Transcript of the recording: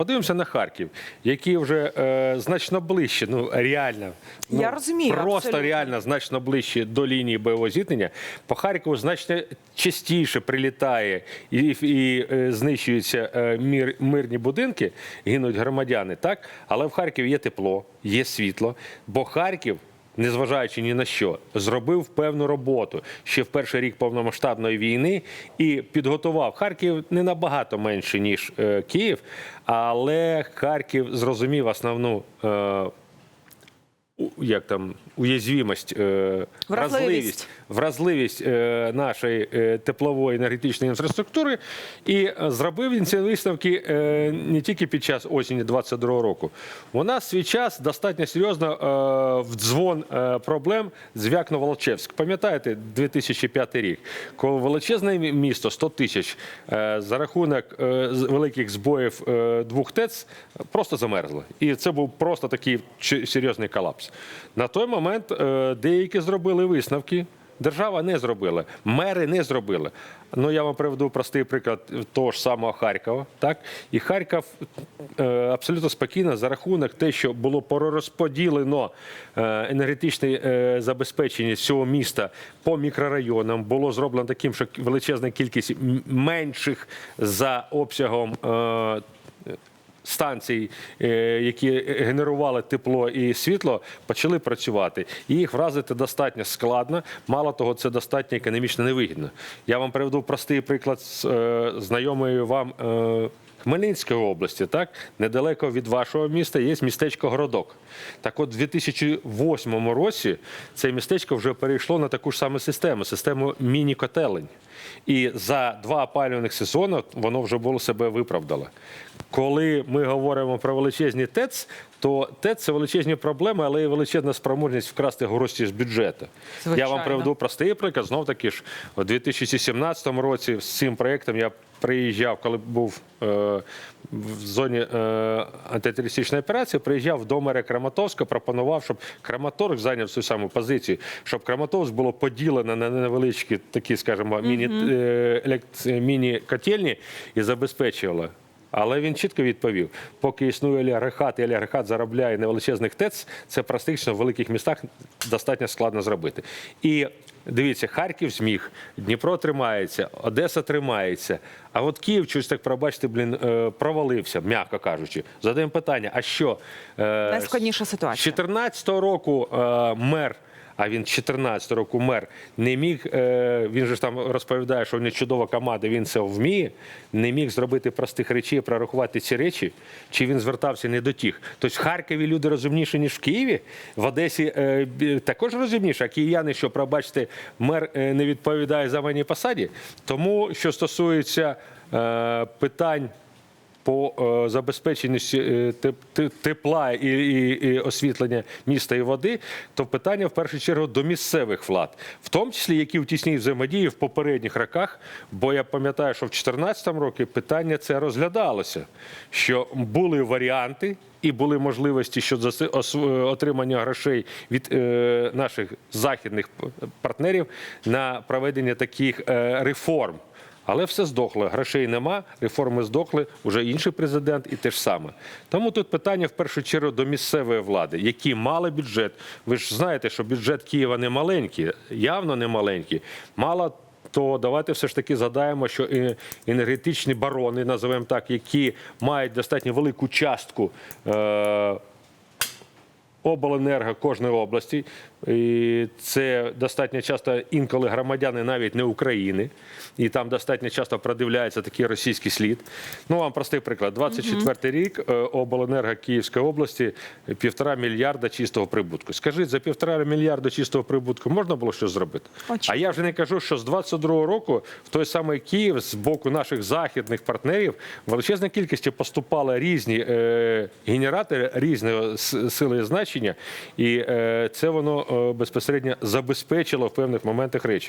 Подивимося на Харків, який вже е, значно ближче, ну реально, ну, Я розумію, просто абсолютно. реально значно ближче до лінії бойового зіткнення. По Харкову значно частіше прилітає і, і е, знищуються е, мір, мирні будинки, гинуть громадяни. Так, але в Харкові є тепло, є світло, бо Харків. Незважаючи ні на що, зробив певну роботу ще в перший рік повномасштабної війни і підготував Харків не набагато менше ніж е, Київ, але Харків зрозумів основну е, як там уязвимость, е, Вразливість. вразливість, вразливість е, нашої е, теплової енергетичної інфраструктури і зробив він ці виставки е, не тільки під час осені 22 року. У нас свій час достатньо серйозно в дзвон проблем звякнув Волочевськ. Пам'ятаєте, 2005 рік, коли величезне місто 100 тисяч за рахунок великих збоїв двох ТЕЦ просто замерзло. І це був просто такий серйозний колапс. На той момент е, деякі зробили висновки. Держава не зробила, мери не зробили. Ну я вам приведу простий приклад того ж самого Харкова. Так і Харків е, абсолютно спокійно за рахунок те, що було перерозподілено е, енергетичне забезпечення цього міста по мікрорайонам, було зроблено таким, що величезна кількість менших за обсягом. Е, станцій, е, які генерували тепло і світло, почали працювати. І їх вразити достатньо складно. Мало того, це достатньо економічно невигідно. Я вам приведу простий приклад з знайомою знайомої вам. Хмельницької області, так недалеко від вашого міста є містечко Городок. Так, от, у 2008 році це містечко вже перейшло на таку ж саму систему систему міні-котелень. І за два опалювальних сезони воно вже було себе виправдало. Коли ми говоримо про величезні ТЕЦ, то ТЕЦ це величезні проблеми, але і величезна спроможність вкрасти гроші з бюджету. Я вам приведу простий приклад. Знов таки ж у 2017 році з цим проєктом я приїжджав, коли був е, в зоні е, антитерористичної операції, приїжджав до мера Краматорська, пропонував, щоб Краматорськ зайняв цю саму позицію, щоб Краматорськ було поділено на невеличкі такі, скажімо, міні, е, міні-котельні і забезпечувало. Але він чітко відповів: поки існує олігархат і олігархат заробляє на величезних ТЕЦ, це практично в великих містах достатньо складно зробити. І дивіться, Харків зміг, Дніпро тримається, Одеса тримається. А от Київ щось так пробачте, блін, е, провалився, м'яко кажучи. Задаємо питання: а що е, Найскладніша ситуація. 2014 року е, мер. А він 14 року мер не міг. е, Він же ж там розповідає, що в нього чудова команда, він це вміє. Не міг зробити простих речей, прорахувати ці речі. Чи він звертався не до тих? Тобто в Харкові люди розумніші, ніж в Києві. В Одесі е, також розумніші, а київ'яни, що пробачте, мер е, не відповідає за мені посаді. Тому що стосується питань по е, забезпеченню е, теп- те- тепла і, освітлення міста і води, то питання в першу чергу до місцевих влад, в тому числі які в тісній взаємодії в попередніх роках. Бо я пам'ятаю, що в 2014 році питання це розглядалося, що були варіанти. І були можливості щодо отримання грошей від е, наших західних партнерів на проведення таких реформ. Але все здохло, грошей нема, реформи здохли, вже інший президент і те ж саме. Тому тут питання в першу чергу до місцевої влади, які мали бюджет. Ви ж знаєте, що бюджет Києва не маленький, явно не маленький. Мало то давайте все ж таки згадаємо, що енергетичні барони, називаємо так, які мають достатньо велику частку. Е- обленерго кожної області. І це достатньо часто інколи громадяни навіть не України. І там достатньо часто продивляється такий російський слід. Ну, вам простий приклад. 24 рік е, обленерго Київської області півтора мільярда чистого прибутку. Скажіть, за півтора мільярда чистого прибутку можна було щось зробити? Очевидно. А я вже не кажу, що з 22 року в той самий Київ з боку наших західних партнерів величезна кількість поступали різні е, генератори різної сили і значення, і е, це воно е, безпосередньо забезпечило в певних моментах речі.